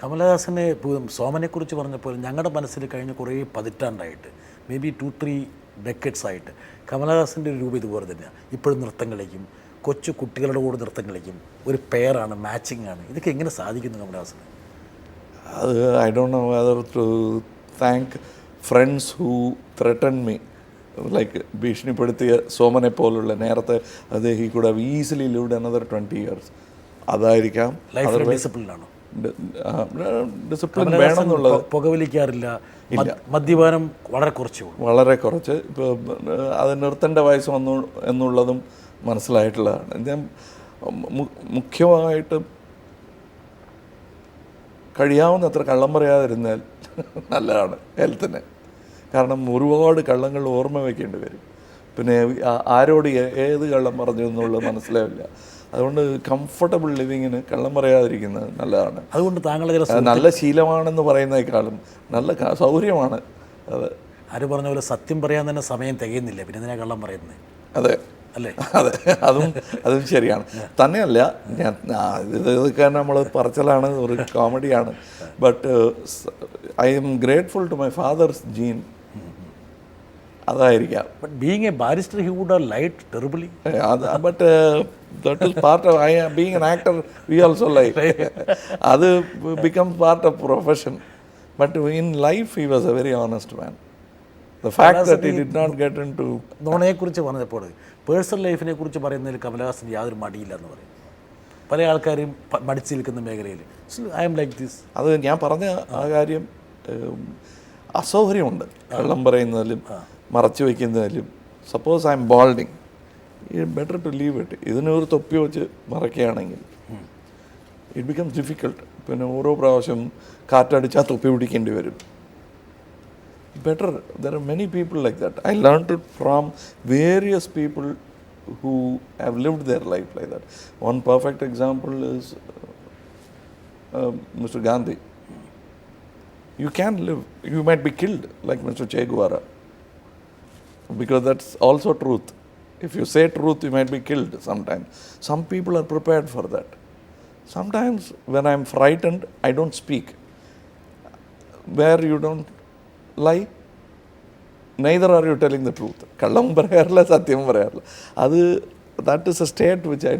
കമലഹാസനെ സോമനെക്കുറിച്ച് പറഞ്ഞപ്പോൾ ഞങ്ങളുടെ മനസ്സിൽ കഴിഞ്ഞ കുറേ പതിറ്റാണ്ടായിട്ട് may be two three decades ആയിട്ട് കമലഹാസന്റെ ഒരു രൂപം ഇതുപോലെ തന്നെയാണ് ഇപ്പോഴും നൃത്തം കളിക്കും കൊച്ചു കുട്ടികളുടെ കൂടെ നൃത്തം കളിക്കും ഒരു പെയറാണ് മാച്ചിങ് ആണ്. ഇതൊക്കെ എങ്ങനെ സാധിക്കുന്നു കമലഹാസന്? അത് I don't know whether to thank friends who threaten me like ഭീഷണിപ്പെടുത്തിയ സോമനെ പോലുള്ള നേരത്തെ അദ്ദേഹം കൂടെ easily lived another twenty years അതായിരിക്കാം. ഡിസിപ്ലിനാണോ ഡിസിപ്ലിൻ വേണം എന്നുള്ളത് പുകവലിക്കാറില്ല. മദ്- മദ്യപാനം വളരെ കുറച്ച് വളരെ കുറച്ച്. ഇപ്പോൾ അത് നിർത്തേണ്ട വയസ്സ് വന്നു എന്നുള്ളതും മനസ്സിലായിട്ടുള്ളതാണ്. ഞാൻ മുഖ്യമായിട്ട് കഴിയാവുന്ന കഴിയാവുന്നത്ര കള്ളം പറയാതിരുന്നാൽ നല്ലതാണ് ഹെൽത്തിന്. കാരണം ഒരുപാട് കള്ളങ്ങൾ ഓർമ്മ വയ്ക്കേണ്ടി വരും. പിന്നെ ആരോട് ഏത് കള്ളം പറഞ്ഞു എന്നുള്ളത് മനസ്സിലാവില്ല. അതുകൊണ്ട് കംഫർട്ടബിൾ ലിവിങ്ങിന് കള്ളം പറയാതിരിക്കുന്നത് നല്ലതാണ്. അതുകൊണ്ട് താങ്കളുടെ നല്ല ശീലമാണെന്ന് പറയുന്നതിനേക്കാളും നല്ല സൗകര്യമാണ് അത്. ആര് പറഞ്ഞ പോലെ സത്യം പറയാൻ തന്നെ സമയം തികയുന്നില്ല. പിന്നെ എന്തിനാ കള്ളം പറയുന്നത് അതെ. അല്ലേ? അതെ. അതും അതും ശരിയാണ്. തന്നെയല്ല ഞാൻ ഇതൊക്കെ നമ്മൾ പറച്ചലാണ് ഒരു കോമഡിയാണ് but I am grateful to my father's gene അതായിരിക്കാം. But being a barrister he would light terribly അത് but that is part of I being an actor we also life അത് become part of profession but in life he was a very honest man the fact that he did not get into നോണയെക്കുറിച്ച് പറഞ്ഞപ്പോൾ personal ലൈഫിനെ കുറിച്ച് പറയുന്നതിൽ കമലഹാസന് യാതൊരു മടിയില്ല എന്ന് പറയും. പല ആൾക്കാരും മടിച്ച് നിൽക്കുന്ന മേഖലയിൽ. ഐ എം ലൈക്ക് ദിസ് അത് ഞാൻ പറഞ്ഞ ആ കാര്യം അസൗകര്യമുണ്ട്. കള്ളം പറയുന്നതിലും മറച്ചു വയ്ക്കുന്നതിലും suppose I am bolding better to leave it ഇതിനൊരു തൊപ്പി വെച്ച് മറക്കുകയാണെങ്കിൽ ഇറ്റ് ബിക്കംസ് ഡിഫിക്കൾട്ട് പിന്നെ ഓരോ പ്രാവശ്യം കാറ്റടിച്ചാൽ തൊപ്പി പിടിക്കേണ്ടി വരും. Better there are many people like that I learn to from various people who have lived their life like that one perfect example is mister Gandhi you can live you might be killed like mister Guevara. Because that's also truth. If you say truth, you might be killed sometimes. Some people are prepared for that. Sometimes when I'm frightened, I don't speak. Where you don't lie, neither are you telling the truth. കള്ളം പറയാറില്ല സത്യം പറയാറില്ല അത് that is a state which I